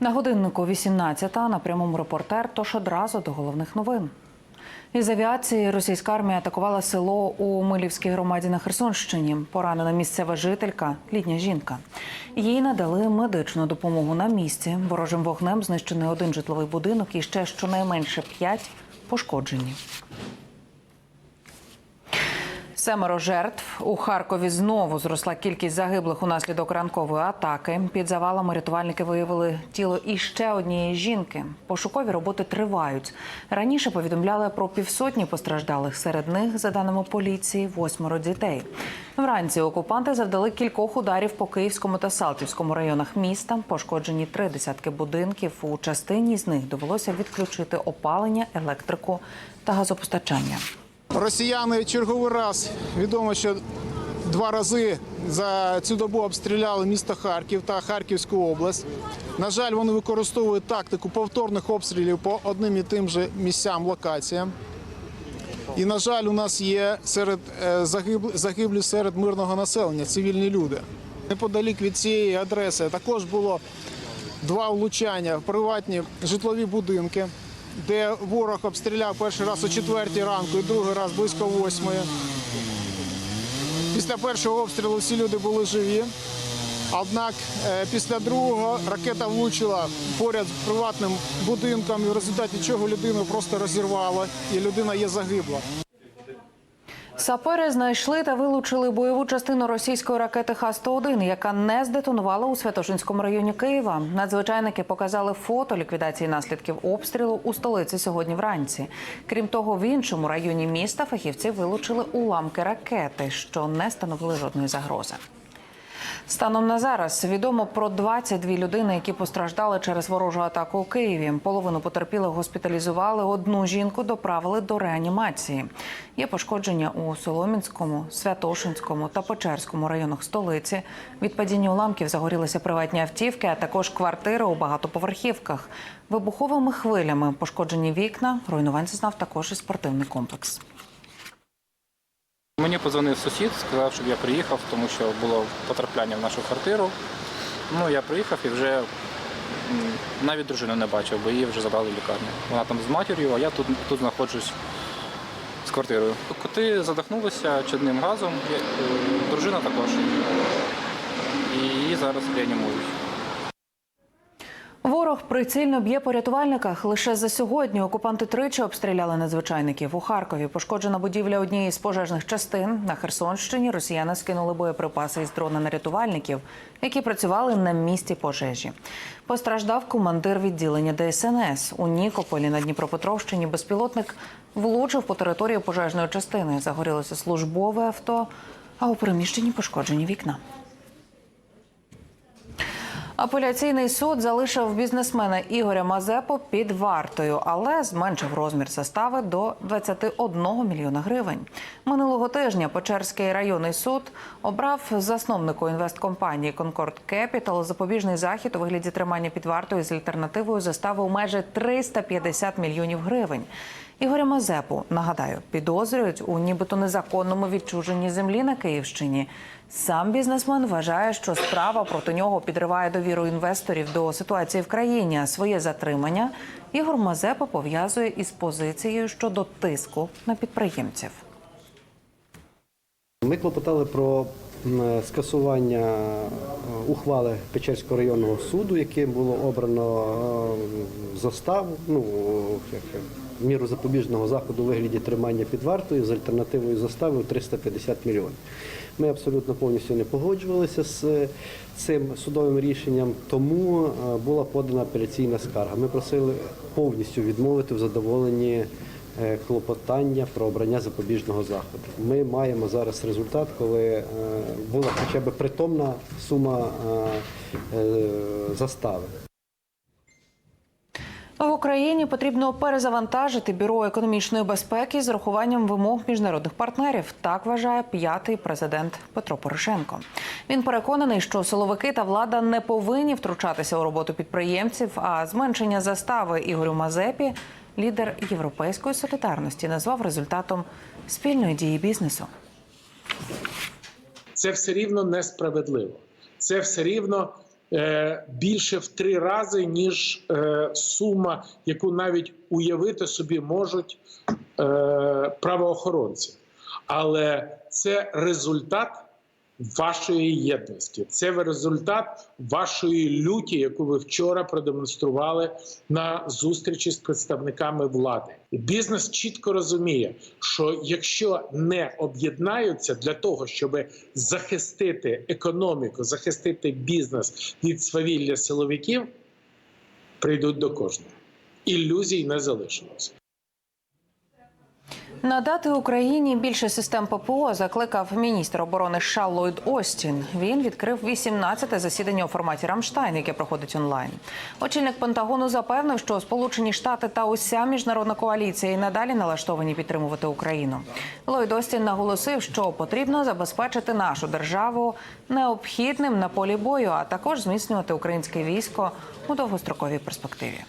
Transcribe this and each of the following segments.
На годиннику 18-та на прямому репортер, тож одразу до головних новин. Із авіації російська армія атакувала село у Милівській громаді на Херсонщині. Поранена місцева жителька, літня жінка. Їй надали медичну допомогу на місці. Ворожим вогнем знищений один житловий будинок і ще щонайменше п'ять пошкоджені. Семеро жертв у Харкові знову зросла кількість загиблих унаслідок ранкової атаки. Під завалами рятувальники виявили тіло іще однієї жінки. Пошукові роботи тривають. Раніше повідомляли про півсотні постраждалих. Серед них, за даними поліції, восьмеро дітей. Вранці окупанти завдали кількох ударів по Київському та Салтівському районах міста. Пошкоджені три десятки будинків. У частині з них довелося відключити опалення, електрику та газопостачання. Росіяни черговий раз відомо, що два рази за цю добу обстріляли місто Харків та Харківську область. На жаль, вони використовують тактику повторних обстрілів по одним і тим же місцям, локаціям. І, на жаль, у нас є серед е, загиблі серед мирного населення, цивільні люди. Неподалік від цієї адреси також було два влучання в приватні житлові будинки, де ворог обстріляв перший раз о 4 ранку і другий раз близько 8. Після першого обстрілу всі люди були живі. Однак е, після другого ракета влучила поряд з приватним будинком, і в результаті чого людину просто розірвало, і людина є загибла. Сапери знайшли та вилучили бойову частину російської ракети Х-101, яка не здетонувала у Святошинському районі Києва. Надзвичайники показали фото ліквідації наслідків обстрілу у столиці сьогодні вранці. Крім того, в іншому районі міста фахівці вилучили уламки ракети, що не становили жодної загрози. Станом на зараз відомо про 22 людини, які постраждали через ворожу атаку у Києві. Половину потерпілих госпіталізували. Одну жінку доправили до реанімації. Є пошкодження у Соломінському, Святошинському та Печерському районах столиці. Від падіння уламків загорілися приватні автівки, а також квартири у багатоповерхівках. Вибуховими хвилями пошкоджені вікна. Руйнувань зазнав також і спортивний комплекс. Мені подзвонив сусід, сказав, щоб я приїхав, тому що було потрапляння в нашу квартиру. Ну, я приїхав і вже навіть дружину не бачив, бо її вже забрали в лікарню. Вона там з матір'ю, а я тут, тут знаходжусь з квартирою. Коти задохнулися чадним газом, е, дружина також. І її зараз реанімують. Ворог прицільно б'є по рятувальниках. Лише за сьогодні окупанти тричі обстріляли надзвичайників. У Харкові пошкоджена будівля однієї з пожежних частин. На Херсонщині росіяни скинули боєприпаси із дрона на рятувальників, які працювали на місці пожежі. Постраждав командир відділення ДСНС. У Нікополі на Дніпропетровщині безпілотник влучив по території пожежної частини. Загорілося службове авто, а у приміщенні пошкоджені вікна. Апеляційний суд залишив бізнесмена Ігоря Мазепу під вартою, але зменшив розмір застави до 21 мільйона гривень. Минулого тижня Печерський районний суд обрав засновнику інвесткомпанії Concord Capital запобіжний захід у вигляді тримання під вартою з альтернативою застави у майже 350 мільйонів гривень. Ігоря Мазепу нагадаю, підозрюють у нібито незаконному відчуженні землі на Київщині. Сам бізнесмен вважає, що справа проти нього підриває довіру інвесторів до ситуації в країні. А своє затримання Ігор Мазепа пов'язує із позицією щодо тиску на підприємців. Ми клопотали про скасування е, ухвали Печерського районного суду, яким було обрано е, заставу, ну як е, міру запобіжного заходу у вигляді тримання під вартою з альтернативою застави у 350 мільйонів. Ми абсолютно повністю не погоджувалися з е, цим судовим рішенням, тому е, була подана апеляційна скарга. Ми просили повністю відмовити в задоволенні е, клопотання про обрання запобіжного заходу. Ми маємо зараз результат, коли була хоча б притомна сума застави. В Україні потрібно перезавантажити бюро економічної безпеки з урахуванням вимог міжнародних партнерів. Так вважає п'ятий президент Петро Порошенко. Він переконаний, що силовики та влада не повинні втручатися у роботу підприємців, а зменшення застави Ігорю Мазепі лідер європейської солідарності назвав результатом спільної дії бізнесу. це все рівно несправедливо. Це все рівно більше в три рази, ніж е, сума, яку навіть уявити собі можуть е, правоохоронці. Але це результат вашої єдності. Це результат вашої люті, яку ви вчора продемонстрували на зустрічі з представниками влади. І бізнес чітко розуміє, що якщо не об'єднаються для того, щоб захистити економіку, захистити бізнес від свавілля силовиків, прийдуть до кожного. Ілюзій не залишилось. Надати Україні більше систем ППО закликав міністр оборони США Ллойд Остін. Він відкрив 18-те засідання у форматі Рамштайн, яке проходить онлайн. Очільник Пентагону запевнив, що Сполучені Штати та уся міжнародна коаліція і надалі налаштовані підтримувати Україну. Ллойд Остін наголосив, що потрібно забезпечити нашу державу необхідним на полі бою, а також зміцнювати українське військо у довгостроковій перспективі.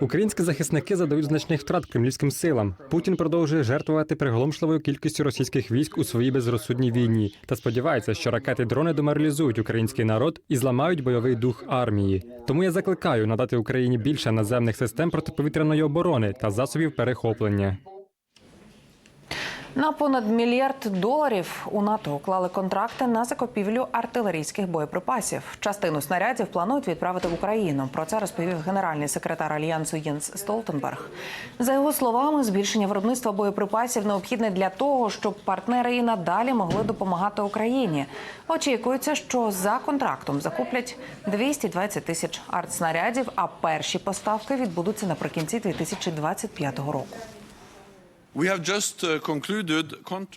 Українські захисники задають значних втрат кремлівським силам. Путін продовжує жертвувати приголомшливою кількістю російських військ у своїй безрозсудній війні та сподівається, що ракети дрони деморалізують український народ і зламають бойовий дух армії. Тому я закликаю надати Україні більше наземних систем протиповітряної оборони та засобів перехоплення. На понад мільярд доларів у НАТО уклали контракти на закупівлю артилерійських боєприпасів. Частину снарядів планують відправити в Україну. Про це розповів генеральний секретар альянсу Єнс Столтенберг. За його словами, збільшення виробництва боєприпасів необхідне для того, щоб партнери і надалі могли допомагати Україні. Очікується, що за контрактом закуплять 220 тисяч артснарядів, а перші поставки відбудуться наприкінці 2025 року.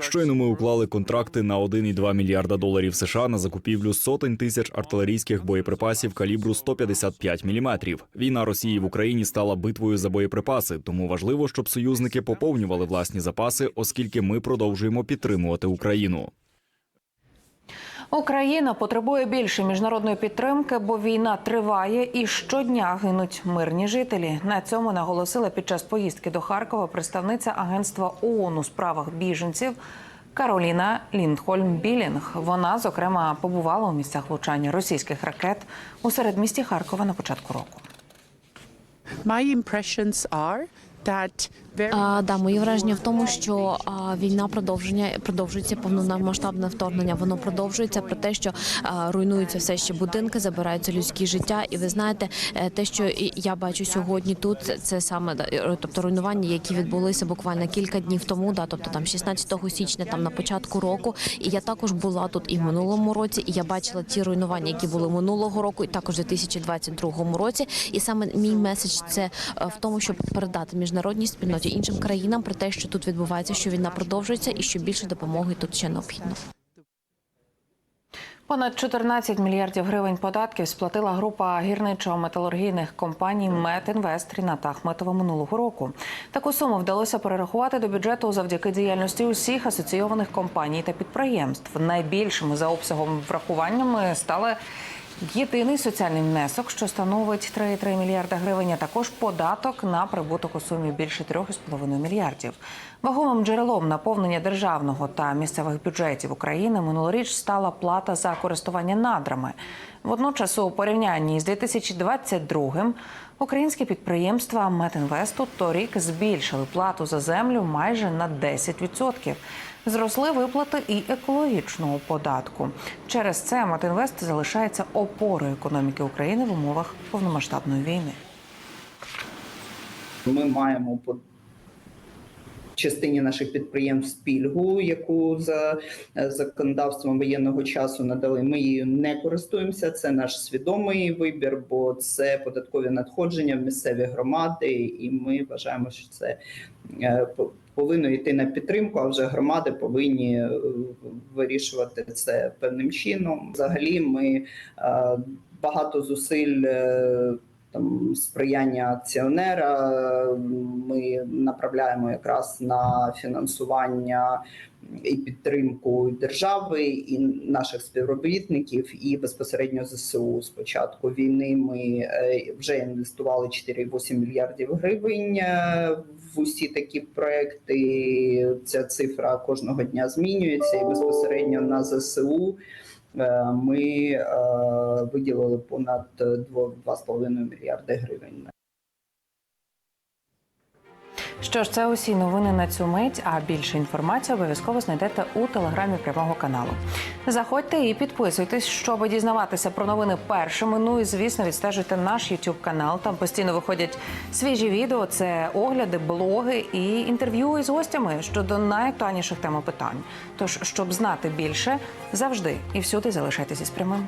Щойно ми уклали контракти на 1,2 мільярда доларів США на закупівлю сотень тисяч артилерійських боєприпасів калібру 155 мм. Війна Росії в Україні стала битвою за боєприпаси, тому важливо, щоб союзники поповнювали власні запаси, оскільки ми продовжуємо підтримувати Україну. Україна потребує більше міжнародної підтримки, бо війна триває і щодня гинуть мирні жителі. На цьому наголосила під час поїздки до Харкова представниця агентства ООН у справах біженців Кароліна Ліндхольм Білінг. Вона зокрема побувала у місцях влучання російських ракет у середмісті Харкова на початку року. My impressions are А, да, мої враження в тому, що а, війна продовження продовжується повномасштабне вторгнення. Воно продовжується про те, що а, руйнуються все ще будинки, забираються людські життя. І ви знаєте, е, те, що я бачу сьогодні тут, це саме тобто руйнування, які відбулися буквально кілька днів тому. Да, тобто там 16 січня, там на початку року. І я також була тут і в минулому році, і я бачила ті руйнування, які були минулого року, і також у 2022 році. І саме мій меседж це е, в тому, щоб передати міжнародній спільноті іншим країнам про те, що тут відбувається, що війна продовжується, і що більше допомоги тут ще необхідно. Понад 14 мільярдів гривень податків сплатила група гірничо-металургійних компаній «Метінвест» Ріната Ахметова минулого року. Таку суму вдалося перерахувати до бюджету завдяки діяльності усіх асоційованих компаній та підприємств. Найбільшими за обсягом врахуваннями стали єдиний соціальний внесок, що становить 3,3 мільярда гривень, а також податок на прибуток у сумі більше 3,5 мільярдів. Вагомим джерелом наповнення державного та місцевих бюджетів України минулоріч стала плата за користування надрами. Водночас, у порівнянні з 2022-м українські підприємства Метінвесту торік збільшили плату за землю майже на 10%. Зросли виплати і екологічного податку. Через це Метінвест залишається опорою економіки України в умовах повномасштабної війни. Ми маємо по частині наших підприємств пільгу, яку за е, законодавством воєнного часу надали. Ми її не користуємося. Це наш свідомий вибір, бо це податкові надходження в місцеві громади, і ми вважаємо, що це е, повинно йти на підтримку. А вже громади повинні е, вирішувати це певним чином. Взагалі, ми е, багато зусиль. е, там сприяння акціонера ми направляємо якраз на фінансування і підтримку держави і наших співробітників, і безпосередньо ЗСУ. З початку війни ми е, вже інвестували 4,8 мільярдів гривень е, в усі такі проекти. Ця цифра кожного дня змінюється, і безпосередньо на ЗСУ. е, ми виділили понад 2,5 мільярди гривень. Що ж, це усі новини на цю мить. А більше інформації обов'язково знайдете у телеграмі прямого каналу. Заходьте і підписуйтесь, щоб дізнаватися про новини першими. Ну і звісно, відстежуйте наш YouTube канал. Там постійно виходять свіжі відео. Це огляди, блоги і інтерв'ю із гостями щодо найактуальніших тем питань. Тож, щоб знати більше, завжди і всюди залишайтеся з прямим.